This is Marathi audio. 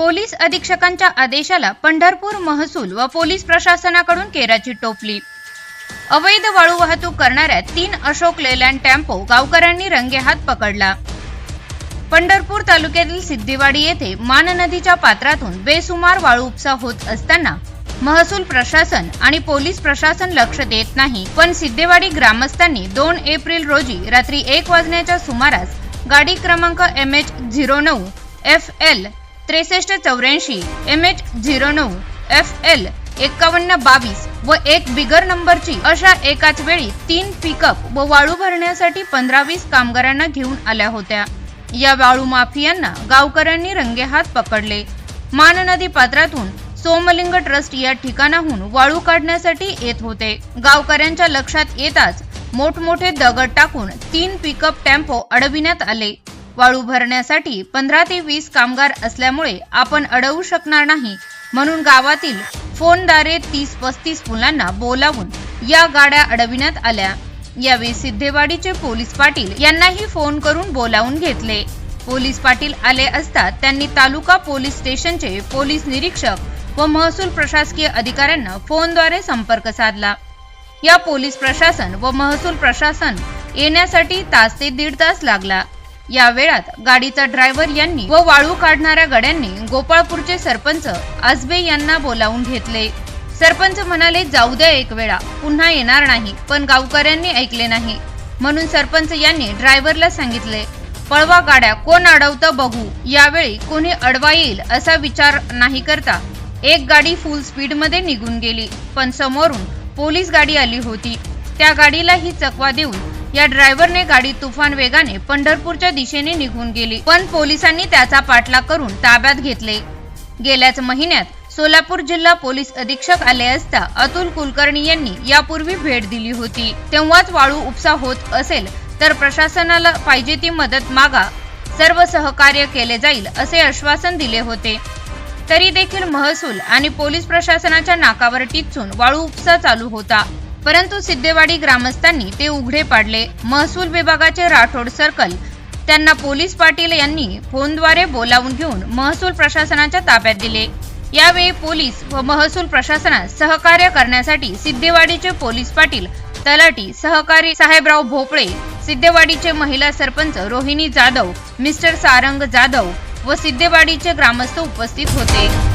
पोलीस अधीक्षकांच्या आदेशाला पंढरपूर महसूल व पोलीस प्रशासनाकडून केराची टोपली. अवैध वाळू वाहतूक करणाऱ्या तीन अशोक लेलँड टेम्पो गावकऱ्यांनी रंगेहात पकडला. पंढरपूर तालुक्यातील सिद्धिवाडी येथे मान नदीच्या पात्रातून बेसुमार वाळू उपसा होत असताना महसूल प्रशासन आणि पोलीस प्रशासन लक्ष देत नाही पण सिद्धेवाडी ग्रामस्थांनी दोन एप्रिल रोजी रात्री एक वाजण्याच्या सुमारास गाडी क्रमांक एम एच झिरो नऊ एफ एल त्रेसष्ट चौऱ्याऐंशी एम एच झिरो नऊ एफ एल एक्कावन्न बावीस व एक बिगर नंबरची अशा एकाच वेळी तीन पिकअप व वाळू भरण्यासाठी पंधरा वीस कामगारांना घेऊन आल्या होत्या. या वाळू माफियांना गावकऱ्यांनी रंगेहात पकडले. मान नदी पात्रातून सोमलिंग ट्रस्ट या ठिकाणाहून वाळू काढण्यासाठी येत होते. गावकऱ्यांच्या लक्षात येताच मोठमोठे दगड टाकून तीन पिकअप टेम्पो अडविण्यात आले. वाळू भरण्यासाठी पंधरा ते वीस कामगार असल्यामुळे आपण अडवू शकणार नाही म्हणून गावातील फोनद्वारे तीस पस्तीस मुलांना बोलावून या गाड्या अडविण्यात आल्या. यावेळी सिद्धेवाडीचे पोलीस पाटील यांनाही फोन करून बोलावून घेतले. पोलीस पाटील आले असता त्यांनी तालुका पोलीस स्टेशनचे पोलीस निरीक्षक व महसूल प्रशासकीय अधिकाऱ्यांना फोनद्वारे संपर्क साधला. या पोलीस प्रशासन व महसूल प्रशासन येण्यासाठी तास ते दीड तास लागला. या वेळात गाडीचा ड्रायव्हर यांनी व वाळू काढणाऱ्या गड्यांनी गोपाळपूरचे सरपंच आजबे यांना बोलावून घेतले. सरपंच म्हणाले जाऊ द्या एक वेळा पुन्हा येणार नाही पण गावकऱ्यांनी ऐकले नाही. म्हणून सरपंच यांनी ड्रायव्हरला सांगितले पळवा गाड्या कोण अडवतं बघू यावेळी कोणी अडवा येईल असा विचार नाही करता. एक गाडी फुल स्पीडमध्ये निघून गेली पण समोरून पोलीस गाडी आली होती. त्या गाडीलाही चकवा देऊन या ड्रायव्हरने गाडी तुफान वेगाने पंढरपूरच्या दिशेने निघून गेली. पण पोलिसांनी त्याचा पाठलाग करून ताब्यात घेतले. गेल्याच महिन्यात सोलापूर जिल्हा पोलीस अधीक्षक आले असता अतुल कुलकर्णी यांनी यापूर्वी भेट दिली होती. तेव्हाच वाळू उपसा होत असेल तर प्रशासनाला पाहिजे ती मदत मागा. सर्व सहकार्य केले जाईल असे आश्वासन दिले होते. तरी देखील महसूल आणि पोलीस प्रशासनाच्या नाकावर टिचून वाळू उपसा चालू होता. परंतु सिद्धेवाडी ग्रामस्थांनी ते उघडे पाडले. महसूल विभागाचे राठोड सर्कल त्यांना पोलीस पाटील यांनी फोनद्वारे बोलावून घेऊन महसूल प्रशासनाच्या ताब्यात दिले. यावेळी पोलीस व महसूल प्रशासनात सहकार्य करण्यासाठी सिद्धेवाडीचे पोलीस पाटील तलाटी सहकारी साहेबराव भोपळे सिद्धेवाडीचे महिला सरपंच रोहिणी जाधव मिस्टर सारंग जाधव व सिद्धेवाडीचे ग्रामस्थ उपस्थित होते.